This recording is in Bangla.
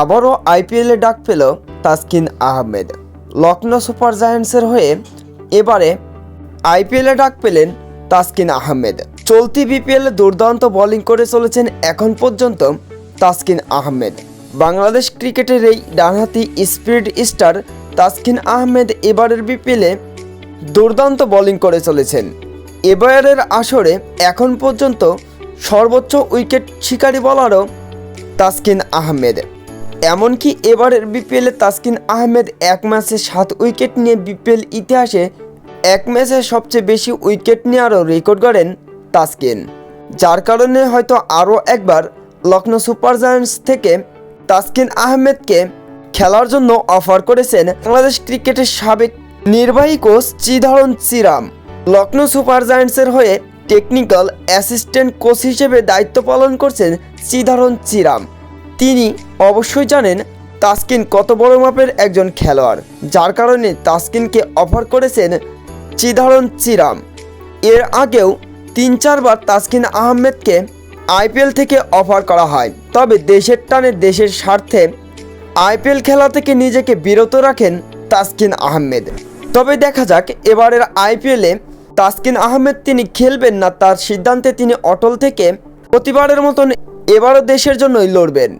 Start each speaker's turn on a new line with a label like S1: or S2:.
S1: আবারও আইপিএলে ডাক পেল তাসকিন আহমেদ। লখনৌ সুপার জায়ান্টসের হয়ে এবারে আইপিএলে ডাক পেলেন তাসকিন আহমেদ। চলতি বিপিএলে দুর্দান্ত বোলিং করে চলেছেন এখন পর্যন্ত তাসকিন আহমেদ। বাংলাদেশ ক্রিকেটের এই ডানহাতি স্পিড স্টার তাসকিন আহমেদ এবারের বিপিএলে দুর্দান্ত বোলিং করে চলেছেন। এবারের আসরে এখন পর্যন্ত সর্বোচ্চ উইকেট শিকারী বলারও তাসকিন আহমেদ। এমনকি এবারের বিপিএলে তাসকিন আহমেদ এক ম্যাচে সাত উইকেট নিয়ে বিপিএল ইতিহাসে এক ম্যাচে সবচেয়ে বেশি উইকেট নেওয়ারও রেকর্ড করেন তাসকিন। যার কারণে হয়তো আরও একবার লখনৌ সুপার জায়ান্টস থেকে তাসকিন আহমেদকে খেলার জন্য অফার করেছেন বাংলাদেশ ক্রিকেটের সাবেক নির্বাহী কোচ চিধারণ চিরাম লখনৌ সুপার জায়ান্টসের হয়ে টেকনিক্যাল অ্যাসিস্ট্যান্ট কোচ হিসেবে দায়িত্ব পালন করছেন চিধারণ চিরাম তিনি অবশ্যই জানেন তাসকিন কত বড় মাপের একজন খেলোয়াড়, যার কারণে তাসকিনকে অফার করেছেন চিধারণ চিরাম এর আগেও তিন চারবার তাসকিন আহমেদকে আইপিএল থেকে অফার করা হয়। তবে দেশের টানে দেশের স্বার্থে আইপিএল খেলা থেকে নিজেকে বিরত রাখেন তাসকিন আহমেদ। তবে দেখা যাক, এবারের আইপিএলে তাসকিন আহমেদ তিনি খেলবেন না, তার সিদ্ধান্তে তিনি অটল থেকে প্রতিবারের মতন এবারও দেশের জন্যই লড়বেন।